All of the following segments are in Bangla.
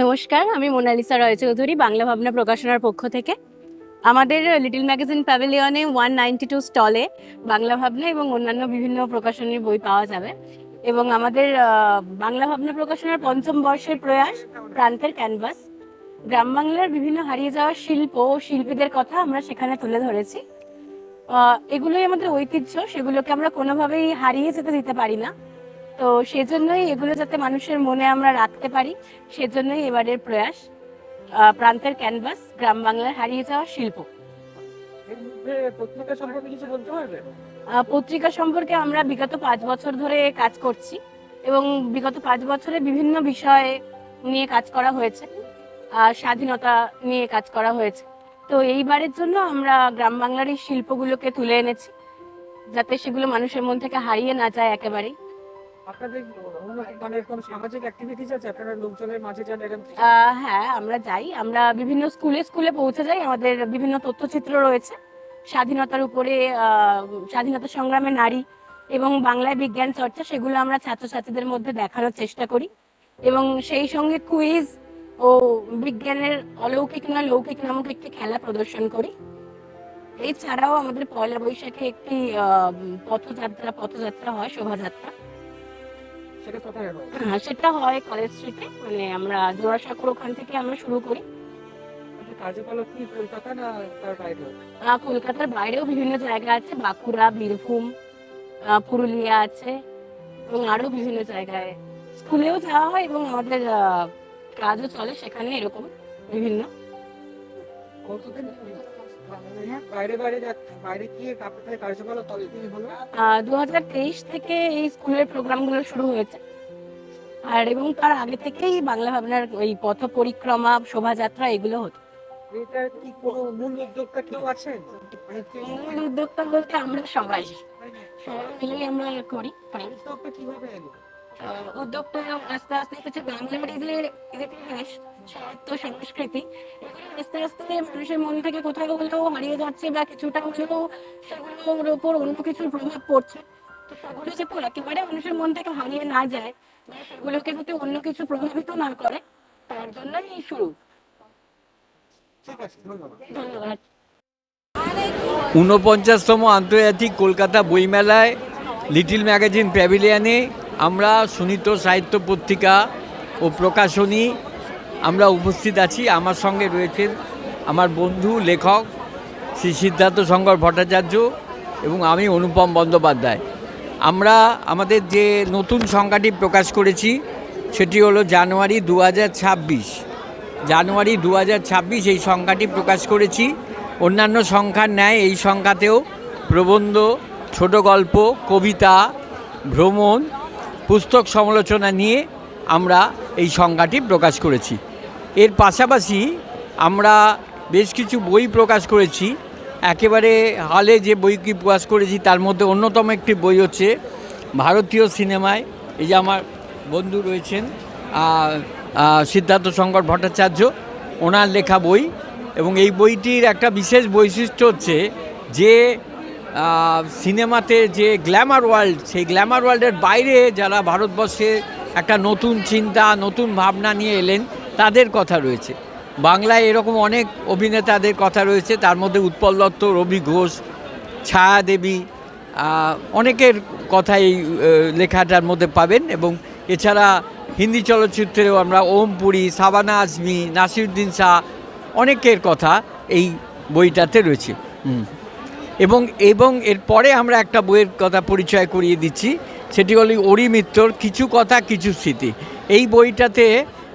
নমস্কার, আমি মোনালিসা রয় চৌধুরী, বাংলা ভাবনা প্রকাশনার পক্ষ থেকে। আমাদের লিটল ম্যাগাজিন প্যাভিলিয়নে ওয়ান নাইনটি টু স্টলে বাংলা ভাবনা এবং অন্যান্য বিভিন্ন প্রকাশনীর বই পাওয়া যাবে। এবং আমাদের বাংলা ভাবনা প্রকাশনার পঞ্চম বর্ষের প্রয়াস, প্রান্তের ক্যানভাস। গ্রাম বাংলার বিভিন্ন হারিয়ে যাওয়া শিল্প ও শিল্পীদের কথা আমরা সেখানে তুলে ধরেছি। এগুলোই আমাদের ঐতিহ্য, সেগুলোকে আমরা কোনোভাবেই হারিয়ে যেতে দিতে পারি না। তো সেজন্যই এগুলো যাতে মানুষের মনে আমরা রাখতে পারি সেজন্যই এবারের প্রয়াস প্রান্তের ক্যানভাস গ্রাম বাংলার হারিয়ে যাওয়া শিল্প। পত্রিকা সম্পর্কে কিছু বলতে পারবেন? পত্রিকা সম্পর্কে আমরা বিগত পাঁচ বছর ধরে কাজ করছি এবং বিগত পাঁচ বছরে বিভিন্ন বিষয় নিয়ে কাজ করা হয়েছে স্বাধীনতা নিয়ে কাজ করা হয়েছে। তো এইবারের জন্য আমরা গ্রাম বাংলার এই শিল্পগুলোকে তুলে এনেছি যাতে সেগুলো মানুষের মন থেকে হারিয়ে না যায় একেবারেই। মানে হ্যাঁ আমরা যাই। আমরা বিভিন্ন স্কুলে স্কুলে পৌঁছে যাই। আমাদের বিভিন্ন তথ্যচিত্র রয়েছে। স্বাধীনতার উপরে স্বাধীনতা সংগ্রামে নারী এবং বাংলায় বিজ্ঞান চর্চা, সেগুলো আমরা ছাত্রছাত্রীদের মধ্যে দেখানোর চেষ্টা করি। এবং সেই সঙ্গে কুইজ ও বিজ্ঞানের অলৌকিক না লৌকিক নামক একটি খেলা প্রদর্শন করি। এছাড়াও আমাদের পয়লা বৈশাখে একটি পথযাত্রা পথযাত্রা হয়, শোভাযাত্রা। সেটা কোথায় হয় সেটা হয় কলেজ স্ট্রিটে মানে আমরা জোড়াসাঁকোর ওখান থেকে আমরা শুরু করি। কার্যকলাপ কি কলকাতা না তার বাইরে কলকাতার বাইরেও বিভিন্ন জায়গা আছে। বাঁকুড়া বীরভূম পুরুলিয়া আছে এবং আরও বিভিন্ন জায়গায়। স্কুলেও যাওয়া হয় এবং আমাদের কাজও চলে। সেখানে এরকম বিভিন্ন। কতদিন? বাইরে বাইরে বাইরে কি আপনাদের কার্যকলাপ কতদিন হলো? দু হাজার তেইশ থেকে এই স্কুলের প্রোগ্রামগুলো শুরু হয়েছে। আর এবং তার আগে থেকেই বাংলা ভাবনার ওই পথ পরিক্রমা শোভাযাত্রা এগুলো হতো। এটা কি কোনো মূল উদ্যোক্তা কেউ আছেন? মানে মূল উদ্যোক্তা বলতে আমরা সবাই। সবাই মিলেই আমরা করি। উদ্যোক্তা কীভাবে এলো? উদ্যোগটা আস্তে আস্তে হচ্ছে এই ইতিহাস সাহিত্য সংস্কৃতি। আস্তে আস্তে মানুষের মন থেকে কোথাও হলেও হারিয়ে যাচ্ছে বা কিছুটা হলেও সেগুলোর উপর অন্য কিছুর প্রভাব পড়ছে। সেগুলো যাতে একেবারে মানুষের মন থেকে হারিয়ে না যায়, সেগুলোকে যাতে অন্য কিছু প্রভাবিত না করে, তার জন্যই শুরু। ধন্যবাদ। ঊনপঞ্চাশতম আন্তর্জাতিক কলকাতা বইমেলায় লিটিল ম্যাগাজিন প্যাভিলিয়ানে আমরা সুনীত সাহিত্য পত্রিকা ও প্রকাশনী আমরা উপস্থিত আছি। আমার সঙ্গে রয়েছেন আমার বন্ধু, লেখক শ্রী সিদ্ধার্থ শঙ্কর ভট্টাচার্য এবং আমি অনুপম বন্দ্যোপাধ্যায়। আমরা আমাদের যে নতুন সংখ্যাটি প্রকাশ করেছি, সেটি হলো জানুয়ারি দু হাজার ছাব্বিশ। জানুয়ারি দু হাজার ছাব্বিশ এই সংখ্যাটি প্রকাশ করেছি। অন্যান্য সংখ্যার ন্যায় এই সংখ্যাতেও প্রবন্ধ, ছোট গল্প, কবিতা, ভ্রমণ, পুস্তক সমালোচনা নিয়ে আমরা এই সংখ্যাটি প্রকাশ করেছি। এর পাশাপাশি আমরা বেশ কিছু বই প্রকাশ করেছি। একেবারে হলে যে বইটি প্রকাশ করেছি, তার মধ্যে অন্যতম একটি বই হচ্ছে ভারতীয় সিনেমায়। এই যে আমার বন্ধু রয়েছেন সিদ্ধার্থ শঙ্কর ভট্টাচার্য, ওনার লেখা বই এবং এই বইটির একটা বিশেষ বৈশিষ্ট্য হচ্ছে যে সিনেমাতে যে গ্ল্যামার ওয়ার্ল্ড সেই গ্ল্যামার ওয়ার্ল্ডের বাইরে যারা ভারতবর্ষে একটা নতুন চিন্তা, নতুন ভাবনা নিয়ে এলেন তাদের কথা রয়েছে। বাংলায় এরকম অনেক অভিনেতাদের কথা রয়েছে, তার মধ্যে উৎপল দত্ত, রবি ঘোষ, ছায়া দেবী অনেকের কথা এই লেখাটার মধ্যে পাবেন এবং এছাড়া হিন্দি চলচ্চিত্রেও আমরা ওম পুরী, সাবানা আজমি, নাসিরুদ্দিন শাহ, অনেকের কথা এই বইটাতে রয়েছে। এবং এবং এরপরে আমরা একটা বইয়ের কথা পরিচয় করিয়ে দিচ্ছি, সেটি হলো অরি মিত্রর কিছু কথা, কিছু স্মৃতি। এই বইটাতে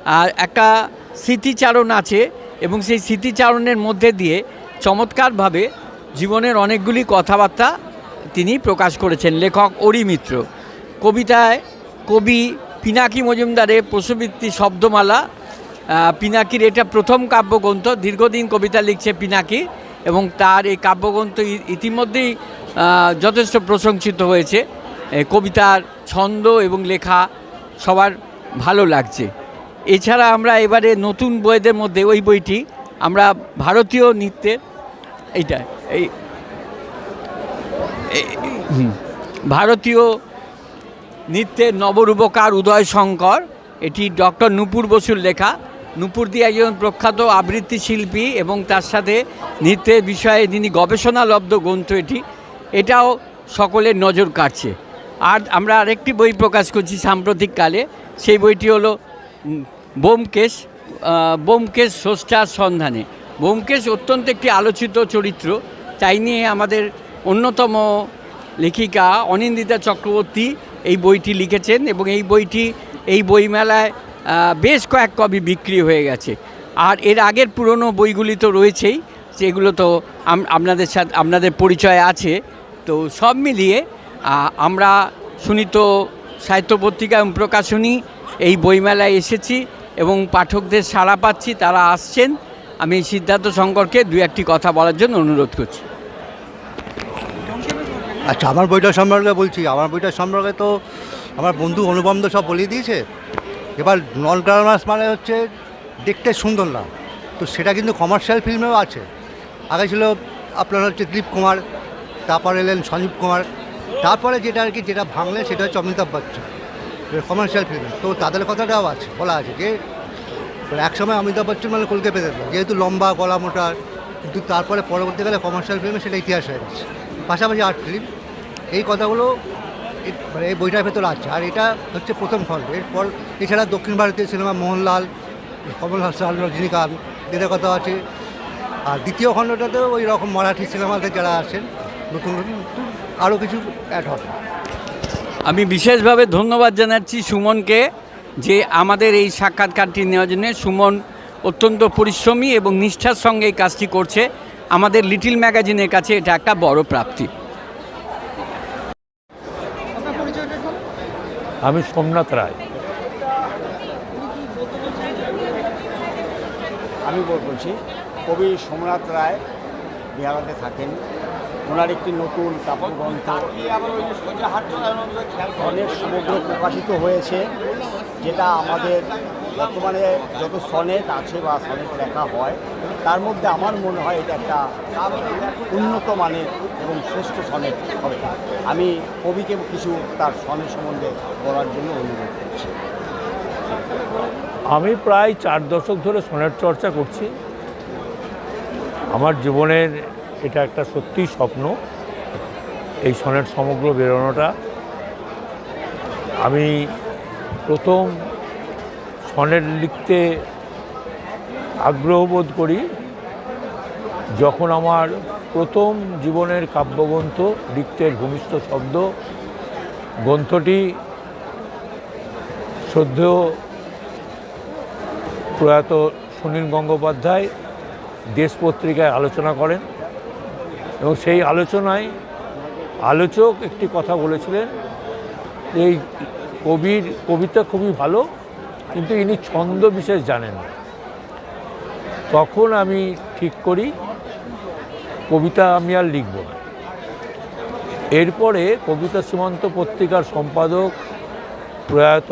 আহ, একটা স্মৃতিচারণ আছে এবং সেই স্মৃতিচারণের মধ্যে দিয়ে চমৎকারভাবে জীবনের অনেকগুলি কথাবার্তা তিনি প্রকাশ করেছেন। লেখক অরি মিত্র। কবিতায় কবি পিনাকি মজুমদারের প্রসবৃত্তি শব্দমালা পিনাকির এটা প্রথম কাব্যগ্রন্থ দীর্ঘদিন কবিতা লিখছে পিনাকি এবং তার এই কাব্যগ্রন্থ ইতিমধ্যেই যথেষ্ট প্রশংসিত হয়েছে। কবিতার ছন্দ এবং লেখা সবার ভালো লাগছে। এছাড়া আমরা এবারে নতুন বইদের মধ্যে ওই বইটি, আমরা ভারতীয় নৃত্যের, এইটা, এই ভারতীয় নৃত্যের নবরূপকার উদয় শঙ্কর, এটি ডক্টর নূপুর বসুর লেখা। নূপুর দিয়ে একজন প্রখ্যাত আবৃত্তি শিল্পী এবং তার সাথে নৃত্যের বিষয়ে যিনি গবেষণালব্ধ গ্রন্থ এটি। এটাও সকলের নজর কাটছে আর আমরা আরেকটি বই প্রকাশ করছি সাম্প্রতিককালে, সেই বইটি হলো বোমকেশ বোমকেশ স্রষ্টার সন্ধানে। বোমকেশ অত্যন্ত একটি আলোচিত চরিত্র। তাই নিয়ে আমাদের অন্যতম লেখিকা অনিন্দিতা চক্রবর্তী এই বইটি লিখেছেন এবং এই বইটি, এই বইমেলায় বেশ কয়েক কবি বিক্রি হয়ে গেছে। আর এর আগের পুরনো বইগুলি তো রয়েছেই, সেগুলো তো আপনাদের সাথে আপনাদের পরিচয় আছে। তো সব মিলিয়ে আমরা সুনীত সাহিত্য পত্রিকা এবং প্রকাশনী এই বইমেলায় এসেছি। এবং পাঠকদের সাড়া পাচ্ছি, তারা আসছেন। আমি সিদ্ধার্থ শঙ্করকে দু একটি কথা বলার জন্য অনুরোধ করছি। আচ্ছা আমার বইটা সম্পর্কে বলছি। আমার বইটা সম্পর্কে তো আমার বন্ধু অনুপম সব বলিয়ে দিয়েছে। এবার নন গ্লামারাস মানে হচ্ছে দেখতে সুন্দর না। তো সেটা কিন্তু কমার্শিয়াল ফিল্মেও আছে। আগে ছিল আপনার হচ্ছে দিলীপ কুমার, তারপর এলেন সঞ্জীব কুমার। তারপরে যেটা আর কি, যেটা ভাঙলে সেটা হচ্ছে অমিতাভ বচ্চন। কমার্শিয়াল ফিল্ম তো তাদের কথাটাও আছে, বলা আছে যে একসময় অমিতাভ বচ্চন মানে কলকে পেতে যেহেতু লম্বা, গলা মোটা, কিন্তু তারপরে পরবর্তীকালে কমার্শিয়াল ফিল্মে সেটা ইতিহাস হয়ে গেছে। পাশাপাশি আর্ট ফিল্ম এই কথাগুলো মানে এই বইটার ভেতর আছে। আর এটা হচ্ছে প্রথম খণ্ড। এরপর এছাড়া দক্ষিণ ভারতীয় সিনেমা মোহনলাল, কমল হাসান, রজনীকান্ত, এদের কথা আছে। আর দ্বিতীয় খণ্ডটাতেও ওই রকম মারাঠি সিনেমাতে যারা আছেন, নতুন নতুন আরও কিছু অ্যাড হবে। আমি বিশেষভাবে ধন্যবাদ জানাচ্ছি সুমনকে যে আমাদের এই সাক্ষাৎকারটি নেওয়ার জন্য। সুমন অত্যন্ত পরিশ্রমী এবং নিষ্ঠার সঙ্গে এই কাজটি করছে। আমাদের লিটিল ম্যাগাজিনের কাছে এটা একটা বড় প্রাপ্তি। আমি সোমনাথ রায়। আমি বলছি কবি সোমনাথ রায় বিহারাতে থাকেন। ওনার একটি নতুন অনেক সমগ্র প্রকাশিত হয়েছে, যেটা আমাদের বর্তমানে যত সনেট আছে বা সনেট লেখা হয়, তার মধ্যে আমার মনে হয় এটা একটা উন্নত মানের এবং শ্রেষ্ঠ সনেট হবে। আমি কবিকে কিছু তার সনেট সম্বন্ধে বলার জন্য অনুরোধ করছি। আমি প্রায় চার দশক ধরে সোনার চর্চা করছি। আমার জীবনের এটা একটা সত্যিই স্বপ্ন, এই সনেট সমগ্র বেরোনোটা। আমি প্রথম সনেট লিখতে আগ্রহ বোধ করি যখন আমার প্রথম জীবনের কাব্যগ্রন্থ লিখতের ভূমিষ্ঠ শব্দ, গ্রন্থটি শ্রদ্ধেয় প্রয়াত সুনীল গঙ্গোপাধ্যায় দেশ পত্রিকায় আলোচনা করেন। এবং সেই আলোচনায় আলোচক একটি কথা বলেছিলেন এই কবির, কবিতা খুবই ভালো, কিন্তু ইনি ছন্দ বিশেষ জানেন না। তখন আমি ঠিক করি, কবিতা আমি আর লিখব না। এরপরে কবিতা সীমান্ত পত্রিকার সম্পাদক প্রয়াত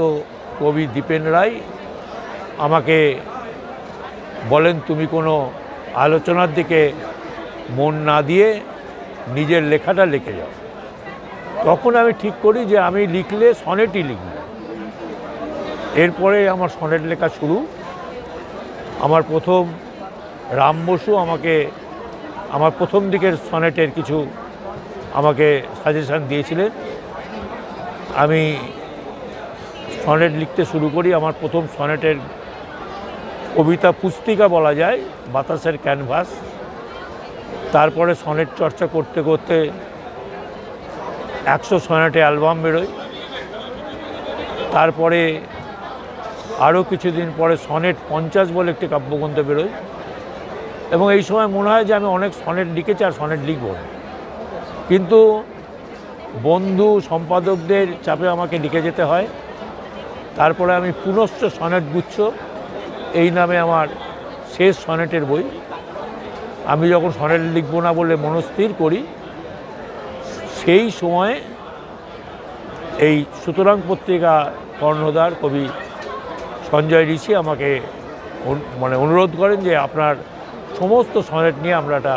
কবি দীপেন রায় আমাকে বলেন, তুমি কোনো আলোচনার দিকে মন না দিয়ে নিজের লেখাটা লিখে যাও। তখন আমি ঠিক করি যে আমি লিখলে সনেটই লিখব। এরপরে আমার সনেট লেখা শুরু। আমার প্রথম, রাম বসু আমাকে, আমার প্রথম দিকের সনেটের কিছু আমাকে সাজেশান দিয়েছিলেন। আমি সনেট লিখতে শুরু করি। আমার প্রথম সনেটের কবিতা পুস্তিকা বলা যায়, বাতাসের ক্যানভাস তারপরে সনেট চর্চা করতে করতে একশো সনেটে অ্যালবাম বেরোয়। তারপরে আরও কিছুদিন পরে সনেট পঞ্চাশ বলে একটি কাব্যগ্রন্থ বেরোয়। এবং এই সময় মনে হয় যে আমি অনেক সনেট লিখেছি আর সনেট লিখব কিন্তু বন্ধু, সম্পাদকদের চাপে আমাকে লিখে যেতে হয়। তারপরে আমি পুনশ্চ সনেট গুচ্ছ। এই নামে আমার শেষ সনেটের বই। আমি যখন সনেট লিখব না বলে মনস্থির করি, সেই সময়ে এই সুতরাং পত্রিকা কর্ণধার কবি সঞ্জয় ঋষি আমাকে মানে অনুরোধ করেন যে আপনার সমস্ত সনেট নিয়ে আমরা একটা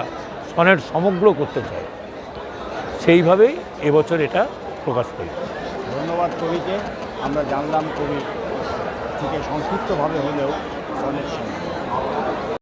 সনেট সমগ্র করতে চাই। সেইভাবেই এবছর এটা প্রকাশ করি। ধন্যবাদ কবিকে। আমরা জানলাম কবি থেকে সংক্ষিপ্তভাবে হলেও সনেট